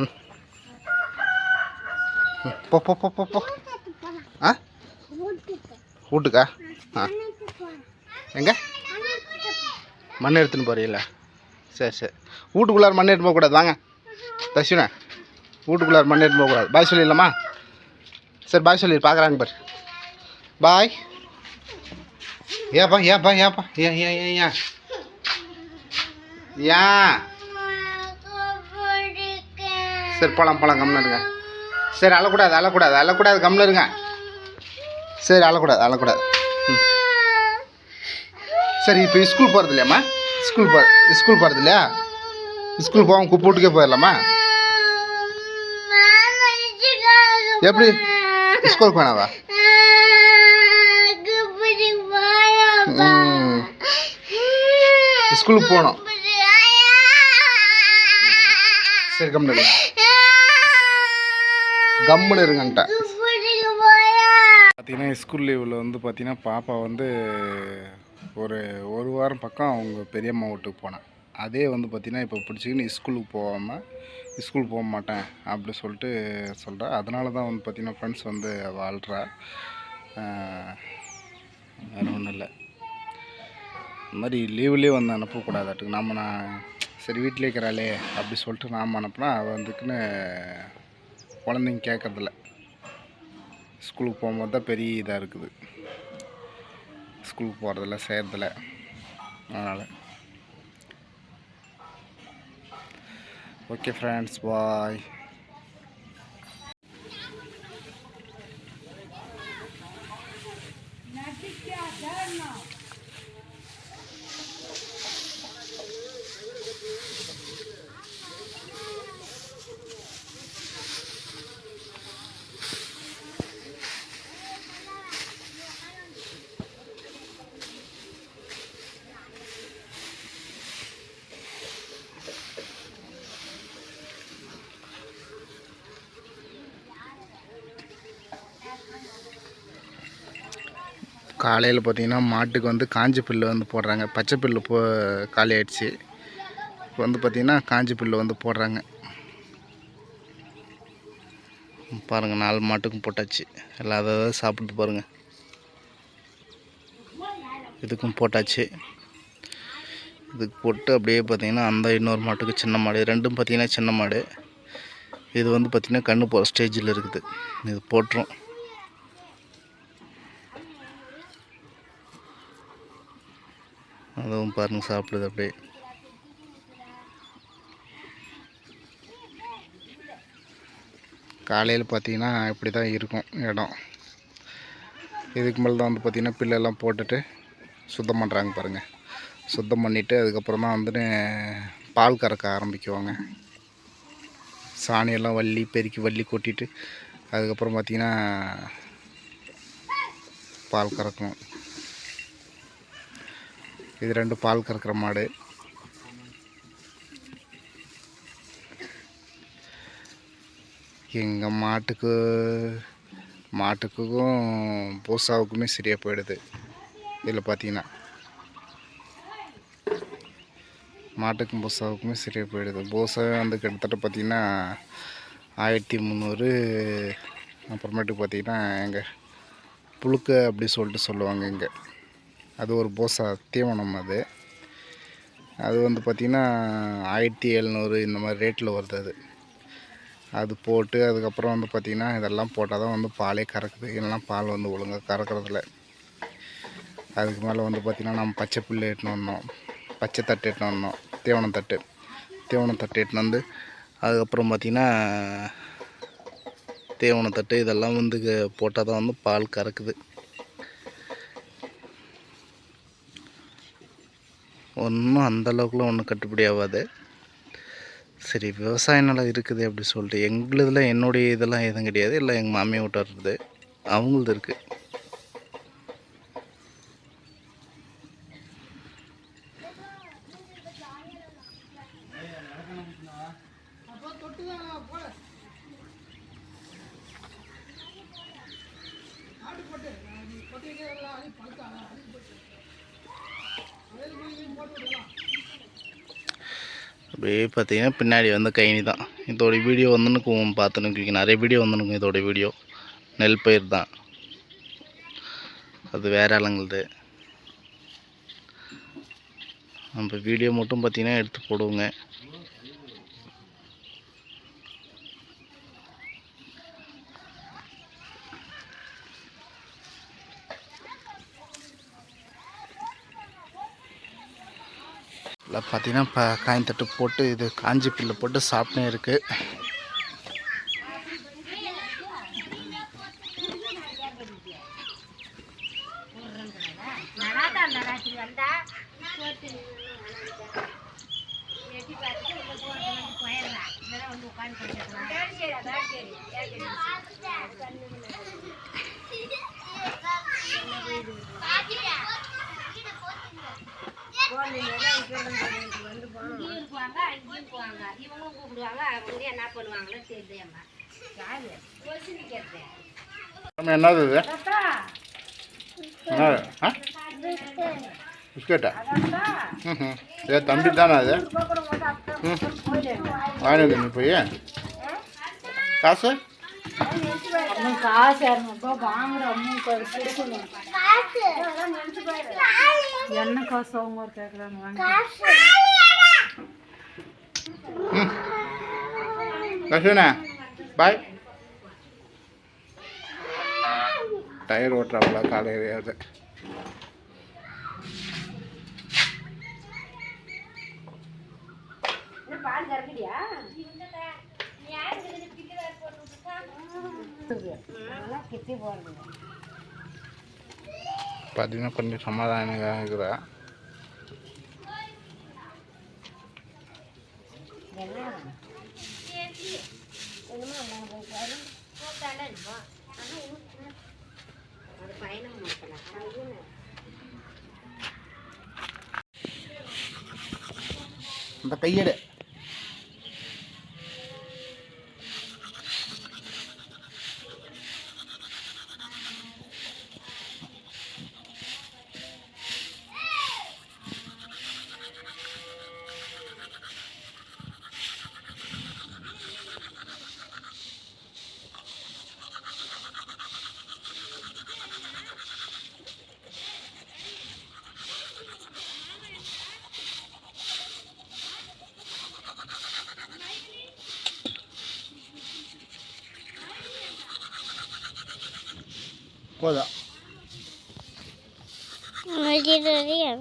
ம் போ போ போ போ போ. ஆ? வீட்டுக்கா? ஆ. எங்கே? மண் எடுத்துன்னு போகிறீங்களா சரி சரி. வீட்டுக்குள்ளார மண் எடுத்து போகக்கூடாது. வாங்க. தர்ஷினா வீட்டுக்குள்ளார மண் எடுத்து போகக்கூடாது. பாய் சொல்லிடலாமா? சரி பாய் சொல்லி பார்க்குறாங்க பாரு. பாய். ஏப்பா ஏப்பா ஏப்பா. ஏன் ஏன் ஏன் ஏன்? ஏன்? சரி போகலாம் போகலாம் கம்முன்னு இருங்க. சரி அழக்கூடாது அழக்கூடாது அழக்கூடாது கம்முன்னு இருங்க. சரி அழக்கூடாது அழக்கூடாது. ம். சரி இப்போ ஸ்கூல் போகிறது இல்லையாம்மா? ஸ்கூல் போ ஸ்கூல் போகிறது இல்லையா? ஸ்கூல் போகாம கூப்பிட்டுக்கே போயிடலாமா? எப்படி? ஸ்கூல் போனாவா? ஸ்கூலுக்கு போகணும். சரி இருங்க. கம்முன்னு இருங்கன்ட்டேன். பார்த்தீங்கன்னா ஸ்கூல் லீவில் வந்து பார்த்தீங்கன்னா பாப்பா வந்து ஒரு ஒரு வாரம் பக்கம் அவங்க பெரியம்மா வீட்டுக்கு போனேன். அதே வந்து பார்த்தீங்கன்னா இப்போ பிடிச்சிக்கின்னு ஸ்கூலுக்கு போகாமல் ஸ்கூல் போக மாட்டேன் அப்படி சொல்லிட்டு சொல்கிறா அதனால தான் வந்து பார்த்தீங்கன்னா ஃப்ரெண்ட்ஸ் வந்து வாழ்கிறா வேறு ஒன்றும் இல்லை. இந்த மாதிரி லீவ்லேயே வந்து அனுப்பக்கூடாதாட்டுக்கு. நம்ம நான் சரி வீட்டிலே இருக்கிறாளே அப்படி சொல்லிட்டு நாம் அனுப்புனா அவள் வந்துக்குன்னு குழந்தைங்க கேட்குறதில்ல. ஸ்கூலுக்கு போகும்போது தான் பெரிய இதாக இருக்குது. ஸ்கூலுக்கு போகிறதில்ல செய்கிறதில்ல அதனால். ஓகே ஃப்ரெண்ட்ஸ் பாய் காலையில் பார்த்தீங்கன்னா மாட்டுக்கு வந்து காஞ்சி புல்லு வந்து போடுறாங்க. பச்சை புல்லு போ காலி ஆயிடுச்சு இப்போ வந்து பார்த்திங்கன்னா காஞ்சி புல்லு வந்து போடுறாங்க. பாருங்கள் நாலு மாட்டுக்கும் போட்டாச்சு. எல்லாம் அதை சாப்பிட்டு பாருங்கள் இதுக்கும் போட்டாச்சு. இதுக்கு போட்டு அப்படியே பார்த்தீங்கன்னா அந்த இன்னொரு மாட்டுக்கு சின்ன மாடு ரெண்டும் பார்த்தீங்கன்னா சின்ன மாடு. இது வந்து பார்த்திங்கன்னா கண்ணு போகிற ஸ்டேஜில் இருக்குது. இது போட்டுரும். அதுவும் பாருங்கள் சாப்பிடுது அப்படியே. காலையில் பார்த்தீங்கன்னா இப்படி தான் இருக்கும் இடம். இதுக்கு மேலே தான் வந்து பார்த்திங்கன்னா பில்லெல்லாம் போட்டுட்டு சுத்தம் பண்ணுறாங்க பாருங்கள் சுத்தம் பண்ணிவிட்டு அதுக்கப்புறம் தான் வந்துட்டு பால் கறக்க ஆரம்பிக்குவாங்க. சாணியெல்லாம் வள்ளி பெருக்கி வள்ளி கொட்டிட்டு அதுக்கப்புறம் பார்த்திங்கன்னா பால் கறக்கணும். இது ரெண்டு பால் கறக்கிற மாடு. எங்கள் மாட்டுக்கு மாட்டுக்கும் பூசாவுக்குமே சரியாக போயிடுது. இதில் பார்த்தீங்கன்னா மாட்டுக்கும் பூசாவுக்குமே சரியாக போயிடுது. பூசா வந்து கிட்டத்தட்ட பார்த்தீங்கன்னா ஆயிரத்தி முந்நூறு அப்புறமேட்டுக்கு பார்த்தீங்கன்னா எங்கள் புழுக்க அப்படி சொல்லிட்டு சொல்லுவாங்க இங்கே. அது ஒரு போசா தீவனம் அது. அது வந்து பார்த்திங்கன்னா ஆயிரத்தி எழுநூறு இந்த மாதிரி ரேட்டில் வருது அது. அது போட்டு அதுக்கப்புறம் வந்து பார்த்திங்கன்னா இதெல்லாம் போட்டால் தான் வந்து பாலே கறக்குது. இல்லைன்னா பால் வந்து ஒழுங்காக கறக்கிறதில்ல. அதுக்கு மேலே வந்து பார்த்திங்கன்னா நம்ம பச்சை புல்லு எட்டுன்னு வந்தோம். பச்சை தட்டு எட்டுன்னு வந்தோம். தீவனம் தட்டு. தீவனம் தட்டு எட்டுன்னு வந்து அதுக்கப்புறம் பார்த்திங்கன்னா தீவனம் தட்டு இதெல்லாம் வந்து போட்டால் தான் வந்து பால் கறக்குது. ஒன்றும் அந்தளவுக்குலாம் ஒன்றும் கட்டுப்படி ஆகாது. சரி விவசாய நிலம் இருக்குது அப்படி சொல்லிட்டு எங்களுதில் என்னுடைய இதெல்லாம் எதுவும் கிடையாது. இல்லை எங்கள் மாமியை விட்டாடுறது அவங்களது இருக்குது போல அப்படியே பார்த்தீங்கன்னா பின்னாடி வந்து கைனி தான். இதோட வீடியோ வந்துன்னு பார்த்துன்னு நிறைய வீடியோ வந்துனுக்கும் இதோட வீடியோ நெல் பயிர் தான். அது வேற ஆளுங்களுது. நம்ம வீடியோ மட்டும் பார்த்தீங்கன்னா எடுத்து போடுவோங்க. இல்லை பார்த்தீங்கன்னா இப்போ காய்ந்தட்டு போட்டு இது காஞ்சி பில்லு போட்டு சாப்பிட்டே இருக்குது இங்கேயும் இருப்பாங்க அங்கேயும் போவாங்க இவங்களும் கூப்பிடுவாங்க அவங்க என்ன பண்ணுவாங்களோ தெரியுமா என்னது? இது பிஸ்கட்டா? ம் ஏ தம்பி தானே அது ம் வாங்கினது நீ போய் காசு? காசு இரநூறுபா வாங்குற அம்மன் கொடுக்கணும் என்ன காசு அவங்க கேட்குறாங்க வாங்க. பாய். டயர் ஓட்டுறாப்புல காலை எறியாது பால் கறக்குடியா பார்த்தீங்கன்னா கொஞ்சம் சமாதானமாக இருக்கிறா. அது Voilà. On a dit de rien.